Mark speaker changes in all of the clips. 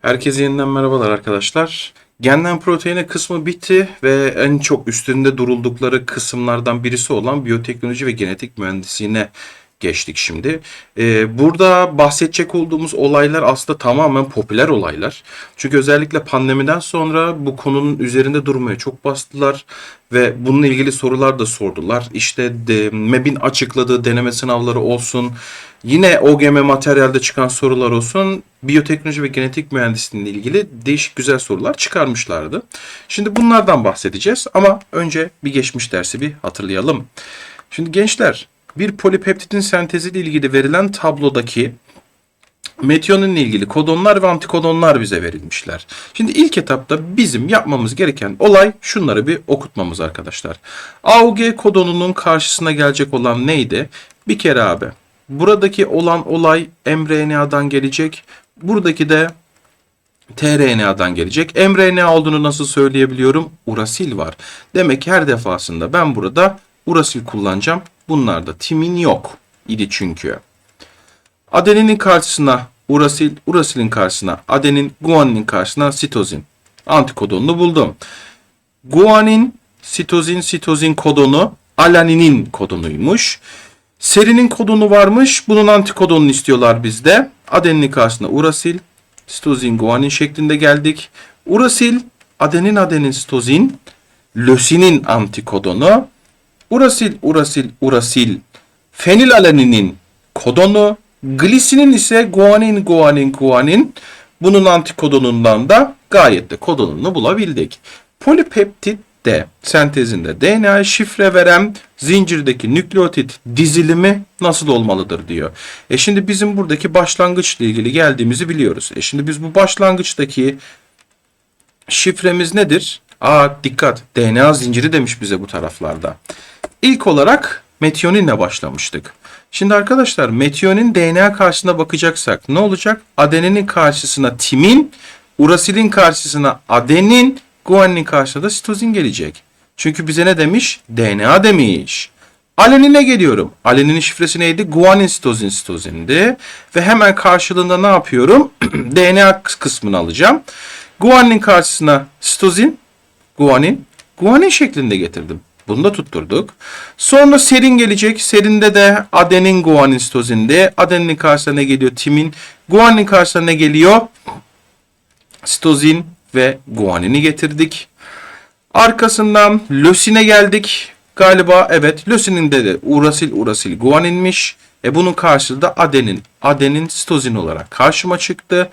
Speaker 1: Herkese yeniden merhabalar arkadaşlar. Genden proteine kısmı bitti ve en çok üstünde duruldukları kısımlardan birisi olan biyoteknoloji ve genetik mühendisliğine geçtik şimdi. Ee, burada bahsedecek olduğumuz olaylar aslında tamamen popüler olaylar. Çünkü özellikle pandemiden sonra bu konunun üzerinde durmaya çok bastılar ve bununla ilgili sorular da sordular. İşte de, MEB'in açıkladığı deneme sınavları olsun, yine OGM materyalde çıkan sorular olsun, biyoteknoloji ve genetik mühendisliğiyle ilgili değişik güzel sorular çıkarmışlardı. Şimdi bunlardan bahsedeceğiz ama önce bir geçmiş dersi bir hatırlayalım. Şimdi gençler bir polipeptidin senteziyle ilgili verilen tablodaki metionin ile ilgili kodonlar ve antikodonlar bize verilmişler. Şimdi ilk etapta bizim yapmamız gereken olay şunları bir okutmamız arkadaşlar. AUG kodonunun karşısına gelecek olan neydi? Bir kere abi buradaki olan olay mRNA'dan gelecek. Buradaki de tRNA'dan gelecek. mRNA olduğunu nasıl söyleyebiliyorum? Urasil var. Demek ki her defasında ben burada urasil kullanacağım. Bunlarda timin yok idi çünkü. Adeninin karşısına urasil, urasilin karşısına adenin, guaninin karşısına sitozin. Antikodonunu buldum. Guanin, sitozin, sitozin kodonu alaninin kodonuymuş. Serinin kodonu varmış. Bunun antikodonunu istiyorlar bizde. Adeninin karşısına urasil, sitozin, guanin şeklinde geldik. Urasil, adenin, adenin, sitozin, lösinin antikodonu. Urasil, urasil, urasil, fenilalaninin kodonu. Glisinin ise guanin, guanin, guanin. Bunun antikodonundan da gayet de kodonunu bulabildik. Polipeptit de sentezinde DNA şifre veren zincirdeki nükleotit dizilimi nasıl olmalıdır diyor. E şimdi bizim buradaki başlangıçla ilgili geldiğimizi biliyoruz. E şimdi biz bu başlangıçtaki şifremiz nedir? Aa dikkat DNA zinciri demiş bize bu taraflarda. İlk olarak metioninle başlamıştık. Şimdi arkadaşlar metionin DNA karşısına bakacaksak ne olacak? Adeninin karşısına timin, urasilin karşısına adenin, guaninin karşısına da sitozin gelecek. Çünkü bize ne demiş? DNA demiş. Alenine geliyorum. Alenin şifresi neydi? Guanin sitozin sitozindi. Ve hemen karşılığında ne yapıyorum? DNA kısmını alacağım. Guaninin karşısına sitozin, guanin, guanin şeklinde getirdim. Bunu da tutturduk. Sonra serin gelecek. Serinde de adenin guanin sitozinde. Adeninin karşısına ne geliyor? Timin. Guanin karşısına ne geliyor? Sitozin ve guanini getirdik. Arkasından lösine geldik. Galiba evet lösinin de urasil urasil guaninmiş. E bunun karşılığı da adenin. Adenin sitozin olarak karşıma çıktı.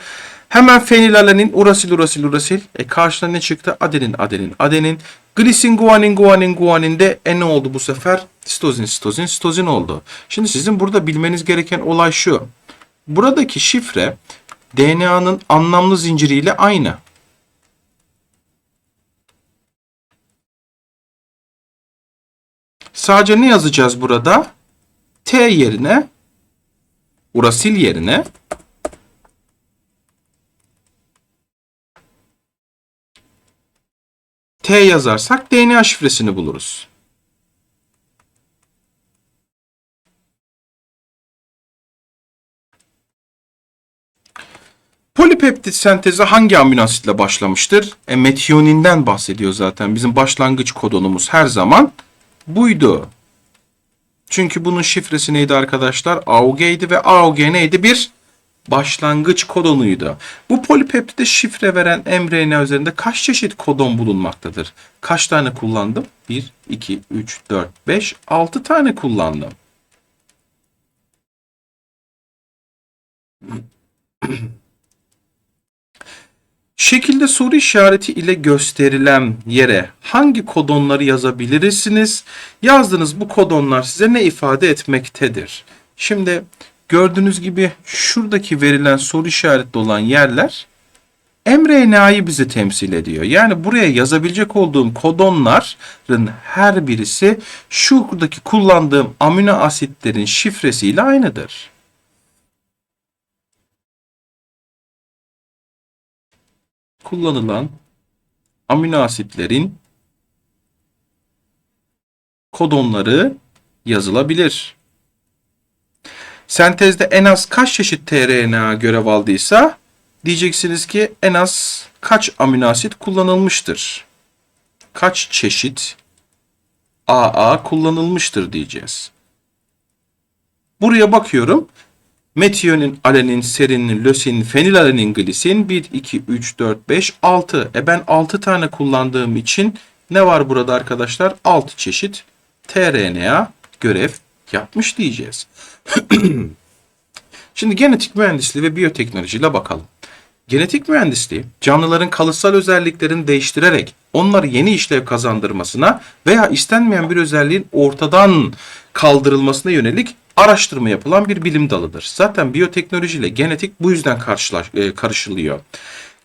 Speaker 1: Hemen fenilalanin urasil urasil urasil. E karşına ne çıktı? Adenin adenin adenin. Glisin guanin guanin guanin de e ne oldu bu sefer? Sitozin sitozin sitozin oldu. Şimdi sizin burada bilmeniz gereken olay şu. Buradaki şifre DNA'nın anlamlı zinciriyle aynı. Sadece ne yazacağız burada? T yerine urasil yerine T yazarsak DNA şifresini buluruz. Polipeptit sentezi hangi amino asitle başlamıştır? E, metionin'den bahsediyor zaten. Bizim başlangıç kodonumuz her zaman buydu. Çünkü bunun şifresi neydi arkadaşlar? AUG'ydi ve AUG neydi? Bir başlangıç kodonuydu. Bu polipeptide şifre veren mRNA üzerinde kaç çeşit kodon bulunmaktadır? Kaç tane kullandım? 1, 2, 3, 4, 5, 6 tane kullandım. Şekilde soru işareti ile gösterilen yere hangi kodonları yazabilirsiniz? Yazdığınız bu kodonlar size ne ifade etmektedir? Şimdi gördüğünüz gibi şuradaki verilen soru işaretli olan yerler mRNA'yı bizi temsil ediyor. Yani buraya yazabilecek olduğum kodonların her birisi şuradaki kullandığım amino asitlerin şifresiyle aynıdır. kullanılan amino asitlerin kodonları yazılabilir. Sentezde en az kaç çeşit tRNA görev aldıysa Diyeceksiniz ki en az kaç amino asit kullanılmıştır? Kaç çeşit AA kullanılmıştır diyeceğiz. Buraya bakıyorum. Metiyonin, alenin, serinin, lösin, fenilalenin, glisin 1, 2, 3, 4, 5, 6. E ben 6 tane kullandığım için ne var burada arkadaşlar? 6 çeşit tRNA görev yapmış diyeceğiz. Şimdi genetik mühendisliği ve biyoteknolojiyle bakalım. Genetik mühendisliği canlıların kalıtsal özelliklerini değiştirerek onları yeni işlev kazandırmasına veya istenmeyen bir özelliğin ortadan kaldırılmasına yönelik araştırma yapılan bir bilim dalıdır. Zaten biyoteknoloji ile genetik bu yüzden karşılaş, e, karışılıyor.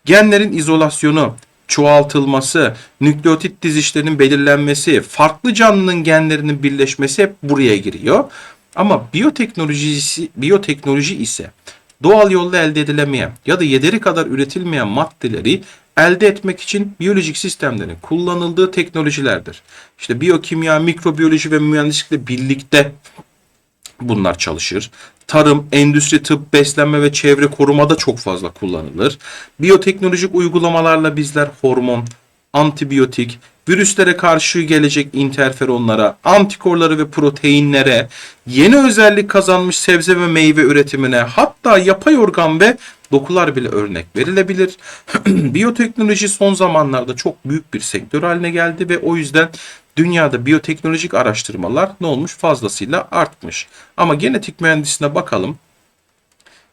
Speaker 1: Genlerin izolasyonu, çoğaltılması, nükleotit dizişlerinin belirlenmesi, farklı canlının genlerinin birleşmesi hep buraya giriyor. Ama biyoteknolojisi, biyoteknoloji ise doğal yolla elde edilemeyen ya da yeteri kadar üretilmeyen maddeleri elde etmek için biyolojik sistemlerin kullanıldığı teknolojilerdir. İşte biyokimya, mikrobiyoloji ve mühendislikle birlikte bunlar çalışır. Tarım, endüstri, tıp, beslenme ve çevre korumada çok fazla kullanılır. Biyoteknolojik uygulamalarla bizler hormon, antibiyotik, virüslere karşı gelecek interferonlara, antikorları ve proteinlere, yeni özellik kazanmış sebze ve meyve üretimine, hatta yapay organ ve dokular bile örnek verilebilir. Biyoteknoloji son zamanlarda çok büyük bir sektör haline geldi ve o yüzden dünyada biyoteknolojik araştırmalar ne olmuş fazlasıyla artmış. Ama genetik mühendisine bakalım.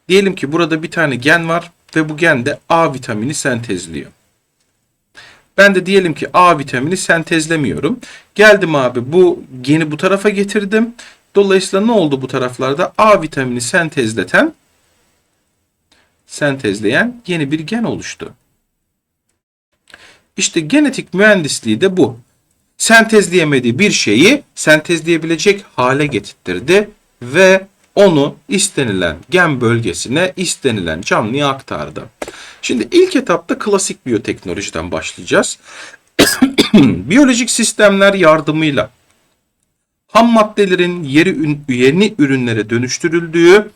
Speaker 1: Diyelim ki burada bir tane gen var ve bu gen de A vitamini sentezliyor. Ben de diyelim ki A vitamini sentezlemiyorum. Geldim abi bu geni bu tarafa getirdim. Dolayısıyla ne oldu bu taraflarda? A vitamini sentezleten sentezleyen yeni bir gen oluştu. İşte genetik mühendisliği de bu. Sentezleyemediği bir şeyi sentezleyebilecek hale getirtirdi ve onu istenilen gen bölgesine, istenilen canlıya aktardı. Şimdi ilk etapta klasik biyoteknolojiden başlayacağız. Biyolojik sistemler yardımıyla ham maddelerin yeri, yeni ürünlere dönüştürüldüğü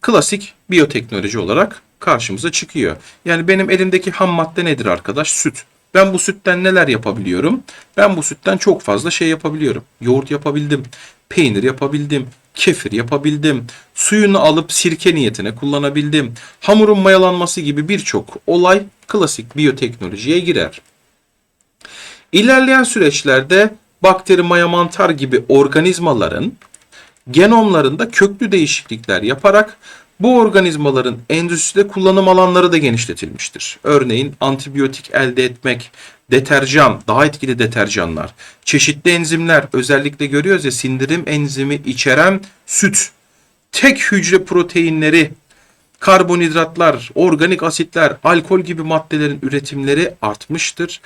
Speaker 1: klasik biyoteknoloji olarak karşımıza çıkıyor. Yani benim elimdeki ham madde nedir arkadaş? Süt. Ben bu sütten neler yapabiliyorum? Ben bu sütten çok fazla şey yapabiliyorum. Yoğurt yapabildim, peynir yapabildim, kefir yapabildim, suyunu alıp sirke niyetine kullanabildim. Hamurun mayalanması gibi birçok olay klasik biyoteknolojiye girer. İlerleyen süreçlerde bakteri, maya, mantar gibi organizmaların genomlarında köklü değişiklikler yaparak bu organizmaların endüstride kullanım alanları da genişletilmiştir. Örneğin antibiyotik elde etmek, deterjan, daha etkili deterjanlar, çeşitli enzimler, özellikle görüyoruz ya sindirim enzimi içeren süt, tek hücre proteinleri, karbonhidratlar, organik asitler, alkol gibi maddelerin üretimleri artmıştır.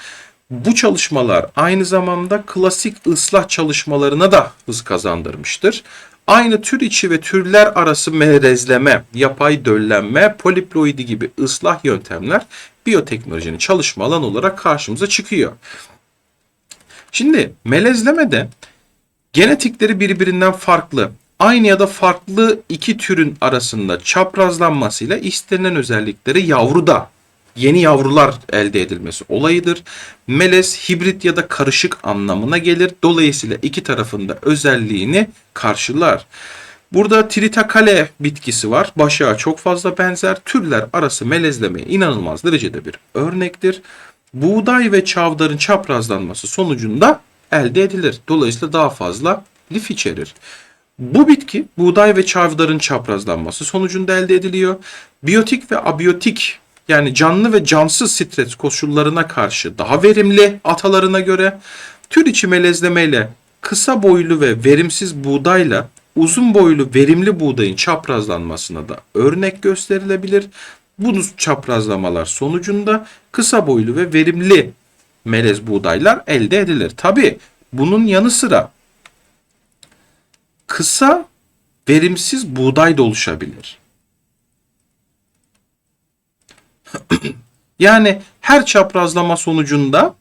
Speaker 1: Bu çalışmalar aynı zamanda klasik ıslah çalışmalarına da hız kazandırmıştır. Aynı tür içi ve türler arası melezleme, yapay döllenme, poliploidi gibi ıslah yöntemler biyoteknolojinin çalışma alanı olarak karşımıza çıkıyor. Şimdi melezlemede genetikleri birbirinden farklı, aynı ya da farklı iki türün arasında çaprazlanmasıyla istenilen özellikleri yavruda yeni yavrular elde edilmesi olayıdır. Melez hibrit ya da karışık anlamına gelir. Dolayısıyla iki tarafında özelliğini karşılar. Burada tritakale bitkisi var. Başağa çok fazla benzer. Türler arası melezlemeye inanılmaz derecede bir örnektir. Buğday ve çavdarın çaprazlanması sonucunda elde edilir. Dolayısıyla daha fazla lif içerir. Bu bitki buğday ve çavdarın çaprazlanması sonucunda elde ediliyor. Biyotik ve abiyotik yani canlı ve cansız stres koşullarına karşı daha verimli atalarına göre tür içi melezlemeyle kısa boylu ve verimsiz buğdayla uzun boylu verimli buğdayın çaprazlanmasına da örnek gösterilebilir. Bu çaprazlamalar sonucunda kısa boylu ve verimli melez buğdaylar elde edilir. Tabi bunun yanı sıra kısa verimsiz buğday da oluşabilir. yani her çaprazlama sonucunda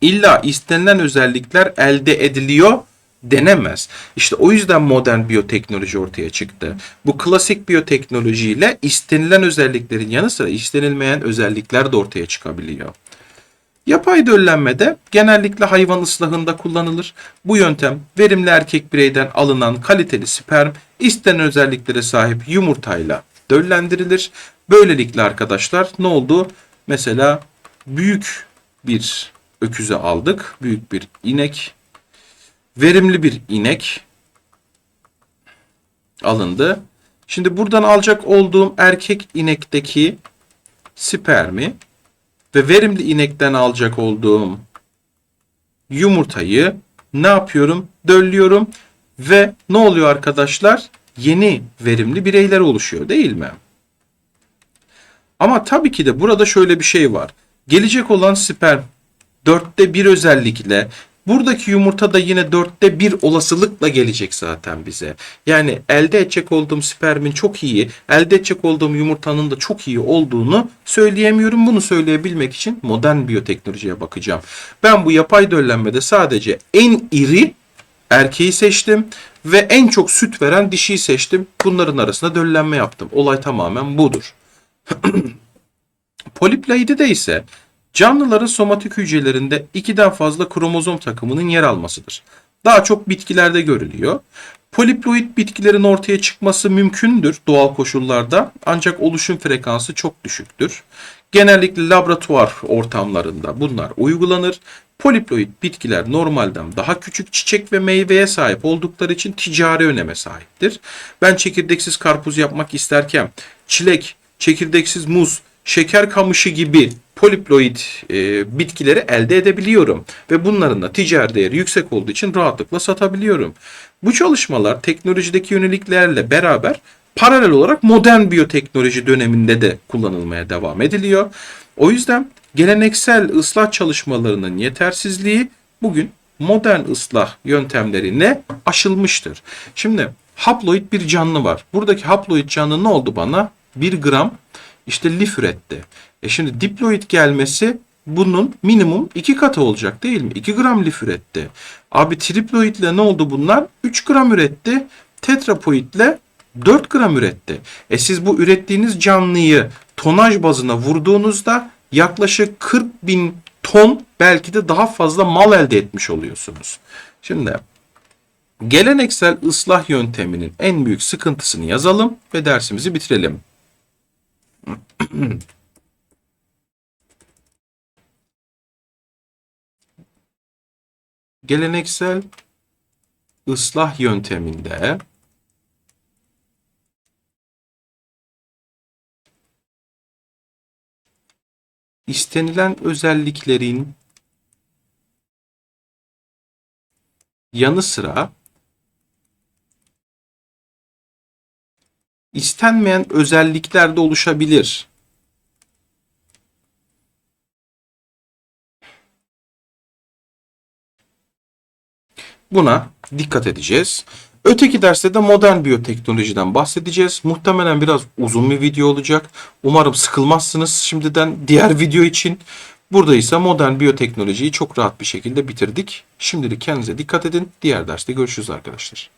Speaker 1: illa istenilen özellikler elde ediliyor denemez. İşte o yüzden modern biyoteknoloji ortaya çıktı. Bu klasik biyoteknolojiyle istenilen özelliklerin yanı sıra istenilmeyen özellikler de ortaya çıkabiliyor. Yapay döllenmede genellikle hayvan ıslahında kullanılır. Bu yöntem verimli erkek bireyden alınan kaliteli sperm istenen özelliklere sahip yumurtayla döllendirilir. Böylelikle arkadaşlar ne oldu? Mesela büyük bir öküze aldık. Büyük bir inek. Verimli bir inek alındı. Şimdi buradan alacak olduğum erkek inekteki spermi ve verimli inekten alacak olduğum yumurtayı ne yapıyorum? Döllüyorum ve ne oluyor arkadaşlar? Yeni verimli bireyler oluşuyor değil mi? Ama tabii ki de burada şöyle bir şey var. Gelecek olan sperm dörtte bir özellikle buradaki yumurta da yine dörtte bir olasılıkla gelecek zaten bize. Yani elde edecek olduğum spermin çok iyi, elde edecek olduğum yumurtanın da çok iyi olduğunu söyleyemiyorum. Bunu söyleyebilmek için modern biyoteknolojiye bakacağım. Ben bu yapay döllenmede sadece en iri erkeği seçtim ve en çok süt veren dişiyi seçtim. Bunların arasında döllenme yaptım. Olay tamamen budur. Poliploidide ise canlıların somatik hücrelerinde ikiden fazla kromozom takımının yer almasıdır. Daha çok bitkilerde görülüyor. Poliploid bitkilerin ortaya çıkması mümkündür doğal koşullarda ancak oluşum frekansı çok düşüktür. Genellikle laboratuvar ortamlarında bunlar uygulanır. Poliploid bitkiler normalden daha küçük çiçek ve meyveye sahip oldukları için ticari öneme sahiptir. Ben çekirdeksiz karpuz yapmak isterken çilek, çekirdeksiz muz, şeker kamışı gibi poliploid e, bitkileri elde edebiliyorum. Ve bunların da ticari değeri yüksek olduğu için rahatlıkla satabiliyorum. Bu çalışmalar teknolojideki yöneliklerle beraber paralel olarak modern biyoteknoloji döneminde de kullanılmaya devam ediliyor. O yüzden geleneksel ıslah çalışmalarının yetersizliği bugün modern ıslah yöntemlerine aşılmıştır. Şimdi haploid bir canlı var. Buradaki haploid canlı ne oldu bana? 1 gram işte lif üretti. E şimdi diploid gelmesi bunun minimum 2 katı olacak değil mi? 2 gram lif üretti. Abi triploid ile ne oldu bunlar? 3 gram üretti. Tetrapoid ile 4 gram üretti. E siz bu ürettiğiniz canlıyı tonaj bazına vurduğunuzda yaklaşık 40 bin ton belki de daha fazla mal elde etmiş oluyorsunuz. Şimdi geleneksel ıslah yönteminin en büyük sıkıntısını yazalım ve dersimizi bitirelim. Geleneksel ıslah yönteminde istenilen özelliklerin yanı sıra istenmeyen özellikler de oluşabilir. Buna dikkat edeceğiz. Öteki derste de modern biyoteknolojiden bahsedeceğiz. Muhtemelen biraz uzun bir video olacak. Umarım sıkılmazsınız şimdiden diğer video için. Burada ise modern biyoteknolojiyi çok rahat bir şekilde bitirdik. Şimdilik kendinize dikkat edin. Diğer derste görüşürüz arkadaşlar.